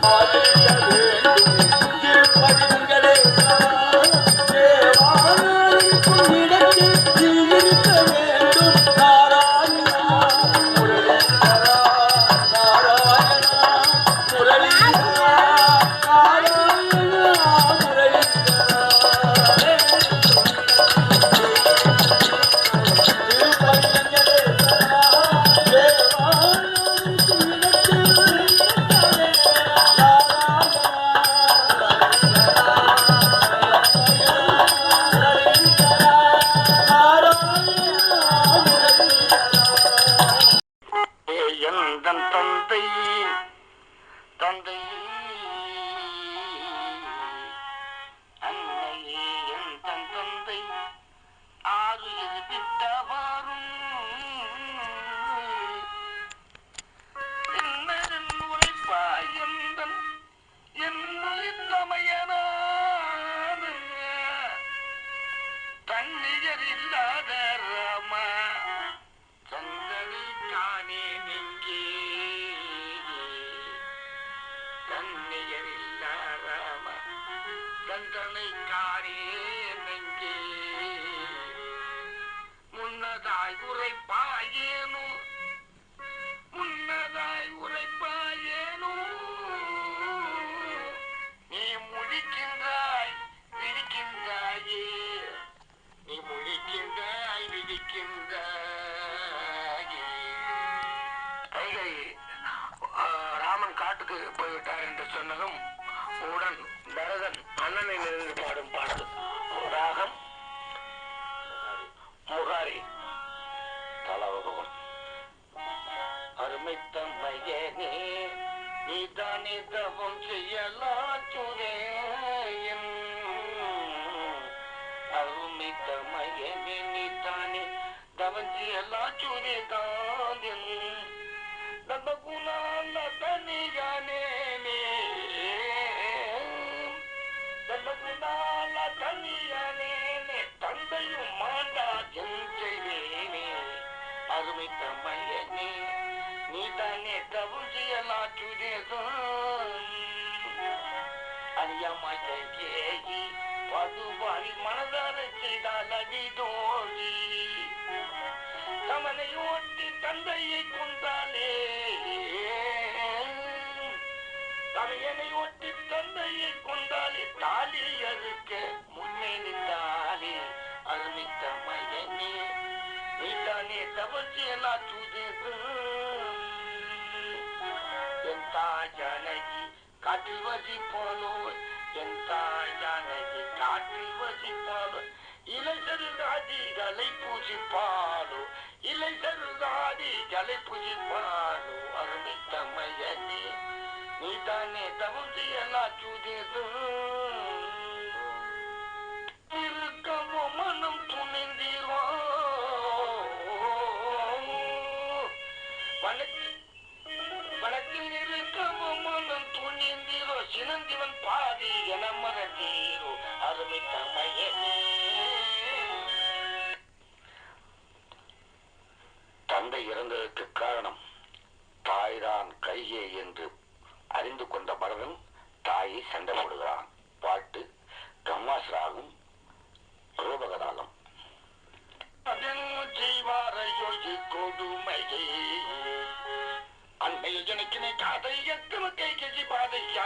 I'm நீதானே தவம் செய்யலாச்சுரே அருமை தம்மையனே நீதானே தவம் செய்யலாச்சுரே தாந்தின் தபகுணால தனியானே தமையனை ஒட்டி தந்தையை கொண்டாலே தாலி அறுக்க முன்னே நின்றாலே. அருமித்த மையனே நீதானே தவசியலா தூது என் தாய் ஜானகி காட்டில் வசிப்பாலோ என் தாய் ஜானகி காட்டில் வசிப்பாலோ இலை சருகாதிகளை பூஜிப்பாலோ இலை சருகாதிகளை பூஜிப்பாலோ அருமித்த சினந்திவன் பாதி என மறந்தீரோ அருமை தம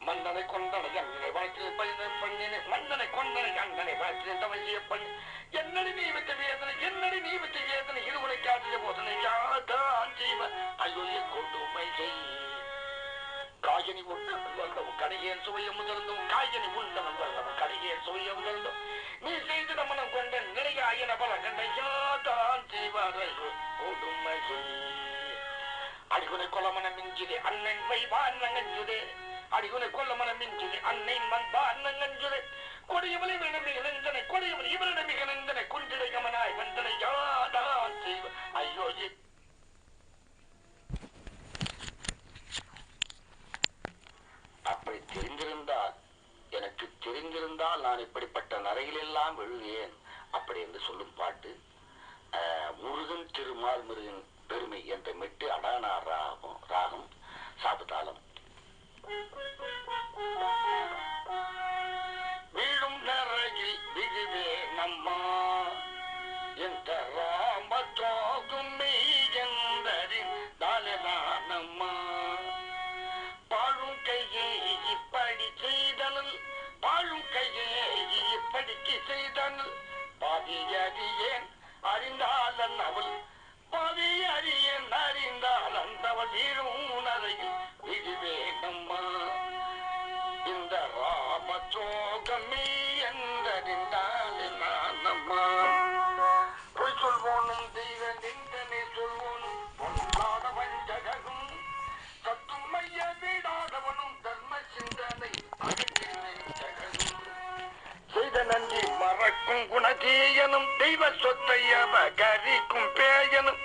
மன்னனை கொண்டனை எங்களை வாழ்க்கையில் பயிரை பண்ணினே மன்னனை கொண்டனை அண்ணனை வாழ்க்கையில் தவசிய பண்ணி என்னடி நீ விட்ட வேதனை என்னடி நீ விட்ட வேதனை? இருவனை காட்டிய போதனை. யாதான் ஜீவ ஐயோ கொடுமை காயனி உண்டவன் வந்தவன் கடையேன் சுவைய முதல்ந்தும் காயனி உண்டவன் வந்தவன் கடையேன் சுவைய முதல்ந்தும் நீ செய்து நமனம் கொண்ட நிறையாயன பல கண்ட யாதான் ஜீவாரையோ கொடுமை அடிகுனை கொலமனம் மிஞ்சிலே அண்ணன் வைவான் நங்கஞ்சுதே அடிகுனை மனம் மிஞ்சிலே அன்னை மண்பான் நங்கஞ்சுதே கொடியவளை வினம்பி இணைந்தனை கொடியவள் இவரிடம் கமனாய் வந்தனை குன்றிடை செய்வ? ஐயோ அப்படி தெரிந்திருந்தால் எனக்கு தெரிந்திருந்தால் நான் இப்படிப்பட்ட நரையிலெல்லாம் விழுவேன் அப்படி என்று சொல்லும் பாட்டு முருகன் திருமால் முருகன் பெருமை என்ற மெட்டு அடானா ராகம் அரிக்கும் பேயனும்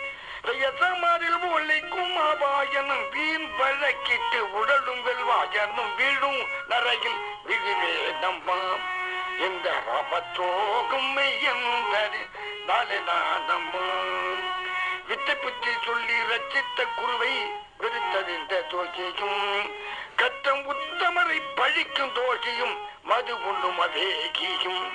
எசமாரில் ஒழிக்கும் அபாயனும் வீண் வழக்கிட்டு உடலும் வெல்வாயனும் வீழும் நரையில் விழுவே நம்பாம் இந்த ரபத்தோகும் மெய்யந்தரி நாளை நானம்மாம் வித்தை புத்தி சொல்லி ரச்சித்த குருவை விருத்தறிந்த தோஷியும் கத்தம் உத்தமரை பழிக்கும் தோஷியும் மது உண்ணும் அவேகியும்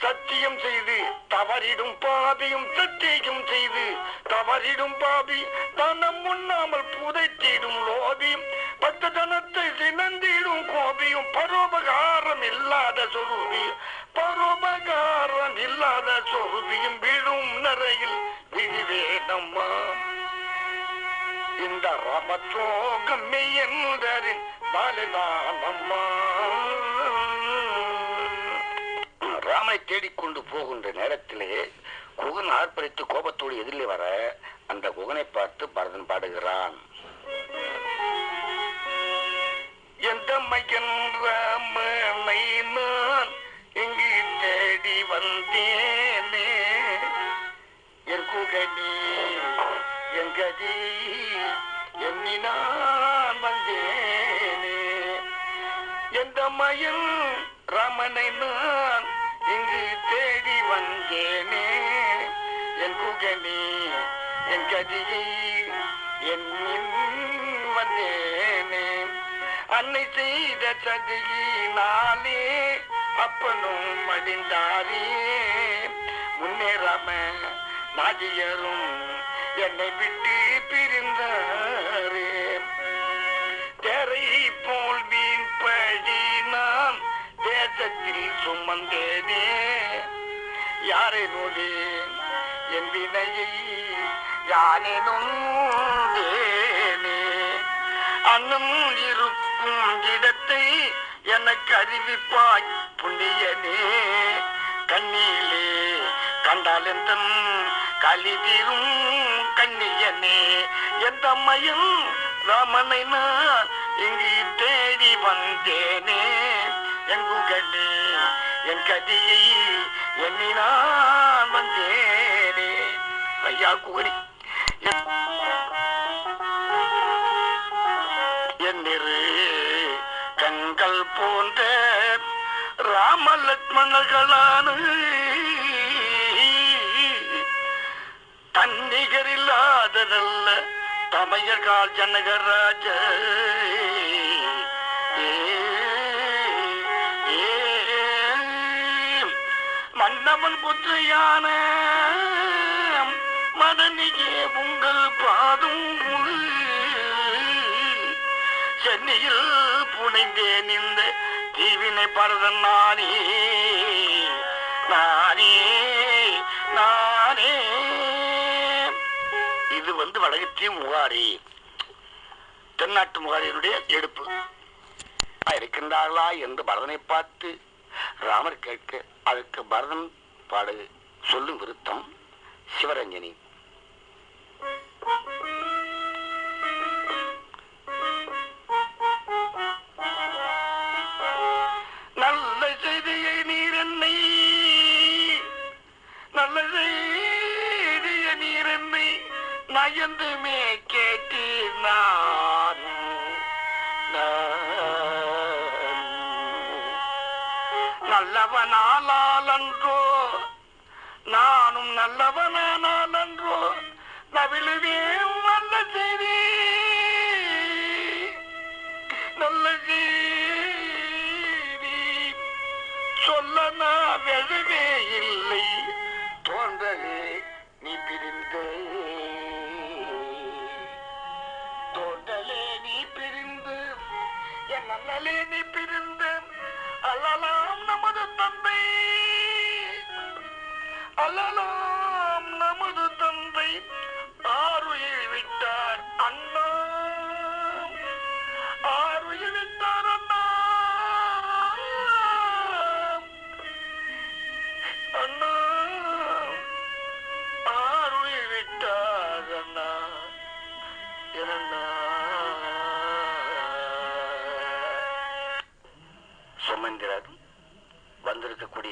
சத்தியம் செய்து தவறிடும் பாபியும் சத்தியம் செய்து தவறிடும் பாபி தனம் உண்ணாமல் புதைத்திடும் லோபியும் பத்து தனத்தை சினந்திடும் கோபியும் பரோபகாரம் இல்லாத சொருபியும் பரோபகாரம் இல்லாத சொருபியும் விழும் நிறையில் விழிவேதம்மா இந்த ரமச்சோகம் மெய்யந்தரின் பாலிதானம்மா ராமனை தேடிக்கொண்டு போகின்ற நேரத்திலே குகன் ஆர்ப்பரித்து கோபத்தோடு எதிரிலே வர அந்த குகனை பார்த்து பரதன் பாடுகிறான். எந்த மையன் ராமனை நான் இங்கு தேடி வந்தேனே? என் குகனி என் கதி எண்ணி நான் வந்தேனே? எந்த மயன் ராமனை நான் வந்து தேடி வந்தேனே. என் குகனி என் கதியை என் வந்தேனே. அன்னை செய்த சதியினாலே அப்பனும் மடிந்தாரே. முன்னேறாம நாதியரும் என்னை விட்டு பிரிந்தாரே. தேரை போல் வீண் பழி தேசத்தில் சுமந்தேனே யாரை நோதேன் என் வினையை யானை நொந்தேனே அன்னம் இருக்கும் இடத்தை எனக்கு அறிவிப்பாய் புண்ணியனே. கண்ணிலே கண்டால் எந்த கலிதீரும் கண்ணியனே. எந்த மயம் ராமனை நான் இங்கு தேடி வந்தேனே. எங்குகனே என் கதியை எண்ணினான் வந்தேனே. ஐயா குகரி என்னிரு கண்கள் போன்ற ராம லக்ஷ்மணர்களான தன்னிகரில்லாததல்ல தமையகால் ஜனகராஜ. அவன் புத்திரியான மதனியே உங்கள் பாதும் சென்னையில் புனைந்தேன் இந்த தீவினை பரதன் நானே நானே நானே. இது வந்து வடகத்திய முகாரி. தென்னாட்டு முகாரியினுடைய எடுப்பு. இருக்கின்றார்களா என்று பரதனை பார்த்து ராமர் கேட்க அதற்கு பரதன் பாடு. சொல்லும் விருத்தம். சிவரஞ்சனி. நல்ல செய்தியை நீர் என்னை. நல்ல செய்திய நீர் என்னை. என்றுமே கேட்டீர் நான். நானும்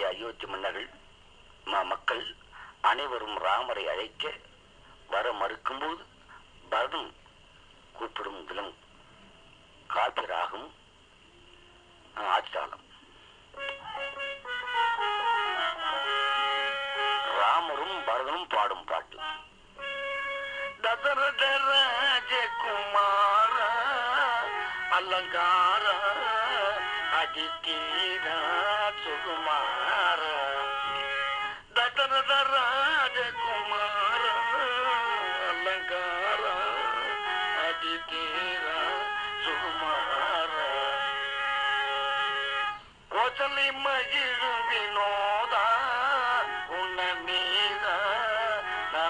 வந்திருக்கக்கூடிய அயோத்தி மன்னர்கள் ம- மக்கள் அனைவரும் ராமரை அழைக்க வர மறுக்கும்போது பரதம் கூப்பிடும் விலம் காப்பிராகும்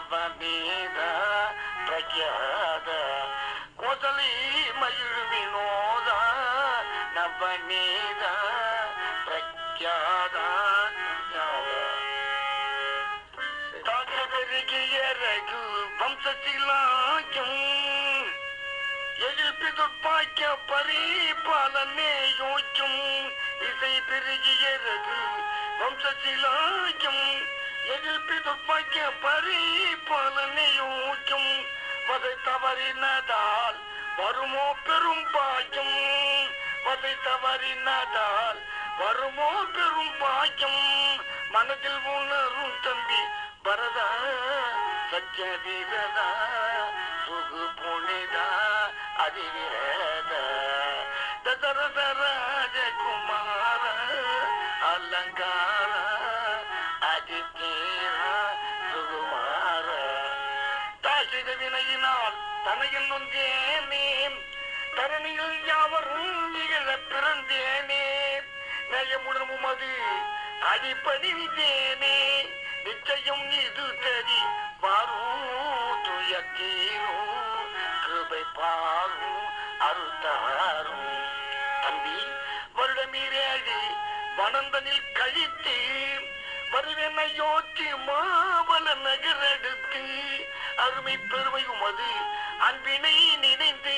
நவநீத பிரக்யாத கோசலை மகிழும் வினோதா நவநீத பிரக்யாத தாக்கபெருகிய ரகு வம்சத்திலாக்கும் எதிர்ப்பு துப்பாக்கிய பரிபாலனே யோக்கும் இசை பெருகியது வம்சத்திலாக்கும் எதிர்ப்பு துப்பாக்கிய பரிபாலனே யோக்கும் வதை தவறினதால் வருமோ பெரும் பாக்கியம்? வதை தவறினதால் வருமோ பெரும் பாக்கியம்? மனதில் உணரும் தம்பி பரதா சத்யதீரதா சுகு புனிதா அதிவிரத. தசரத ராஜகுமார அலங்காரா தனையில் தரணியில் யாவரும் நிகழ பிறந்தேனே. நயமுடன் உமது அடிப்பணிந்தேனே நிச்சயம் இது தரி துயத்தீரும் கிருபை பாரும் அருள்தாரும் தம்பி வருடமீரேழி வனந்தனில் கழித்து வருவேன் அயோத்தி மாவல நகரெடுத்து. அருமை பெருமை உமது அன்பினை நினைந்து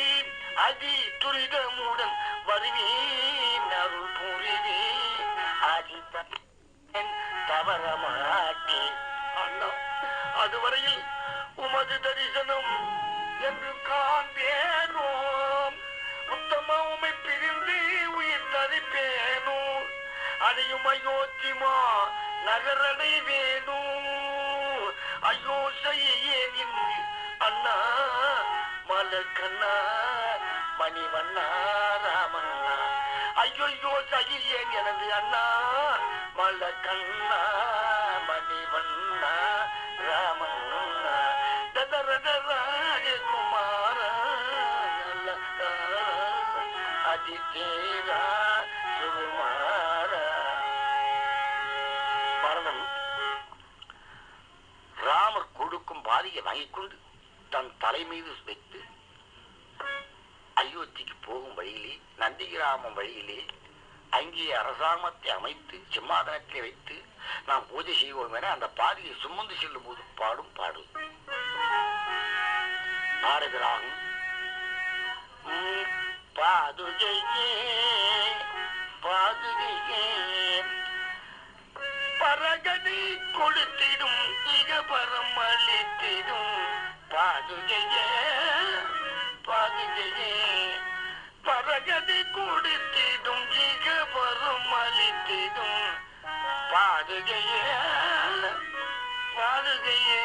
அதி துரிதமுடன் வருவேன் அருள் புரிவே ஆதி தவற மாட்டேன். அண்ணா அதுவரையில் உமது தரிசனம் என்று காண்பேனோ? உத்தமா உமை பிரிந்து உயிர் தரிப்பேனோ? அதையும் அயோத்திமா நகரடை வேணு ஐயோ செய்யேன் என்று அண்ணா மலர் கண்ணா மணிவண்ணா ராமண்ணா. ஐயோ சகியேன் எனது அண்ணா மலர் கண்ணா மணிவண்ணா ராமண்ணா. ததரத ராஜகுமார அதிதேரா சுகுமார. பரதன் ராமர் கொடுக்கும் பாதியை வாங்கிக் கொண்டு தன் தலைமீது வைத்து அயோத்திக்கு போகும் வழியிலே நந்திகிராமம் வழியிலே அங்கே அரசாங்கத்தை அமைத்து சிம்மாதனத்திலே வைத்து நாம் பூஜை செய்வோம் என அந்த பாதியை சுமந்து செல்லும் போது பாடும் பாடல். பாடுகிறாகும் உம் பாதுகையே பாதுகையே. பரகதி கொடுத்திடும் இகபரம் அளித்திடும். பாதுகையே பாதுகையே பரகதி கொடுத்திடும் இக வரும் அளித்திடும் பாதுகையே பாதுகையே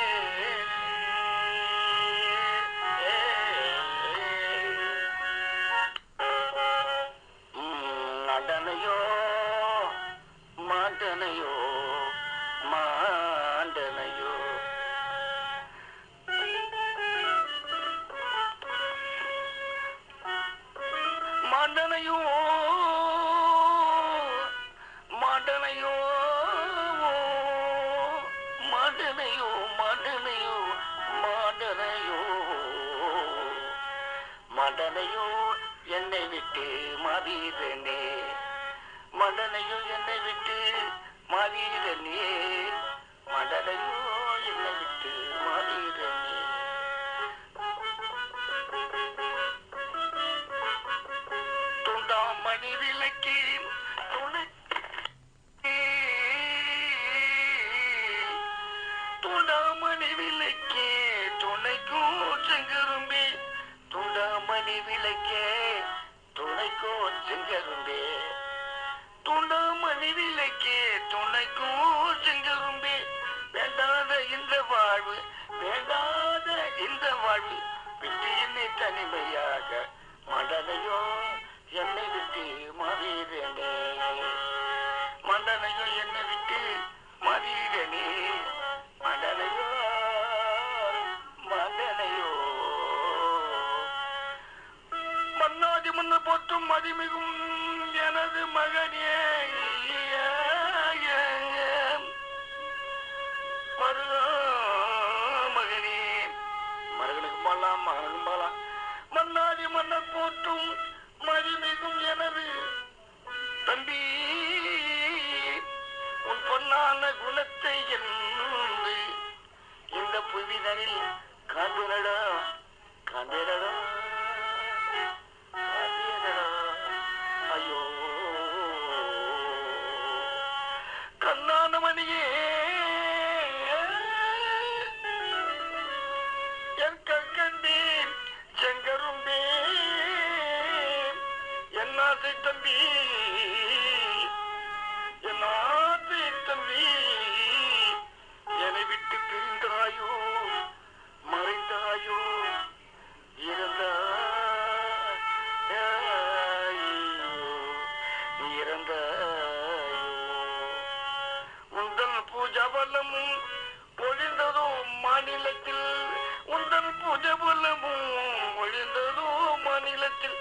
மாநிலத்தில்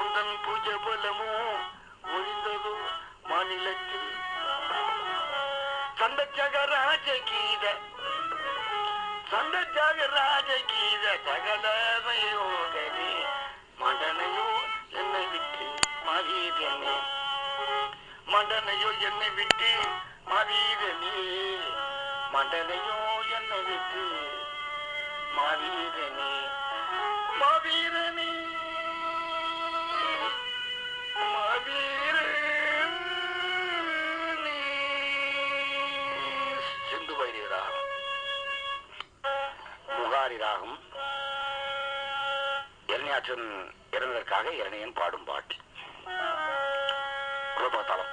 உந்தன் பூஜை பலமோ ஒழிந்ததோ மாநிலத்தில் சந்தச்சக ராஜ கீத சந்தச்சக ராஜ சகலமையோகனே மண்டனையோ என்னை விட்டு மகிதனே மண்டனையோ என்னை விட்டு மாவீரனே மண்டனையோ என்னை விட்டு மாவீரனே மாவீரனே சிந்து பைரி ராகம் புகாரி ராகம் இரணியாற்றன் இறந்ததற்காக இரணியன் பாடும் பாட்டு. குலபாத்தாளம்.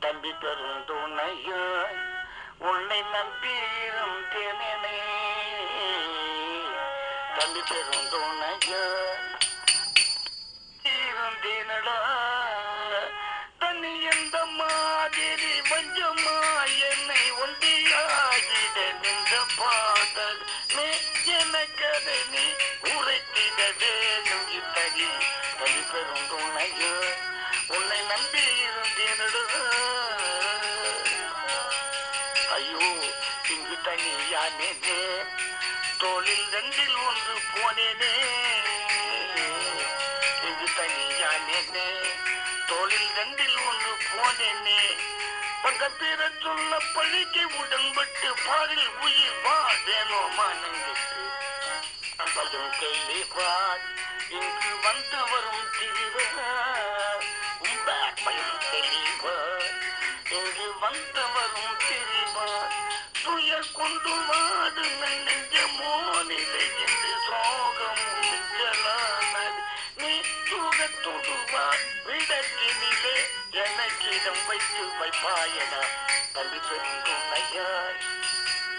தம்பி பெருந்துணையாய் உன்னை நம்பீரும் தேனே தம்பி பெருந்துணையாய் இருந்தேனடா பெரும் துணையோ உன்னை நம்பி இருந்தேனடு. ஐயோ இங்கு தனியானேனே தோளில் ரெண்டில் ஒன்று போனேனே. இங்கு தனியானேனே தோளில் ரெண்டில் ஒன்று போனேனே. பக்கத்திர சொல்ல பழிக்கு உடன்பட்டு பாரில் உயிர் வா வேணோமா வாழேனோ மானங்கிட்டு கேள்வி தெளிவார் இங்கு வந்து வரும் திருவா உங்கள் தெளிவா. இங்கு வந்து வரும் தெரிவா துயர் கொண்டு வாடு நெஞ்சமோ நிலை என்று சோகம் மிச்சலானது நீ தூகத்தோடு வா விடக்கினிலே எனக்கிடம் வைத்து வைப்பாயடா. தம்பி பெருந்துணையாய்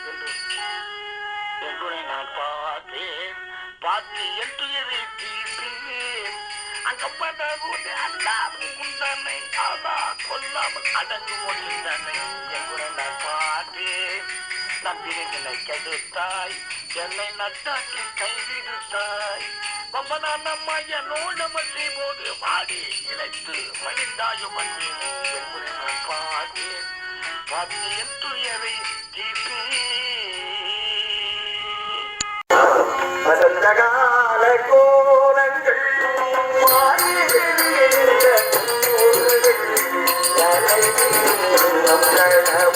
என்று நான் பார்த்தேன். பார்த்து என் துயரை தீர அகப்படகுடி அல்லா குந்தனை காதா கொல்லாமல் அடங்கு முடிந்தனை எங்குரண்ட பாட்டு நந்திரிகளை கெடுத்தாய் என்னை நட்டாக்கி கைவிடுத்தாய் பம்பதானம்மாய நூலம செய்போது வாடி இழைத்து மகிழ்ந்தாயுமன் பாடி பத்தியின் துயரை தீர்த்து கால கோ I'm gonna help.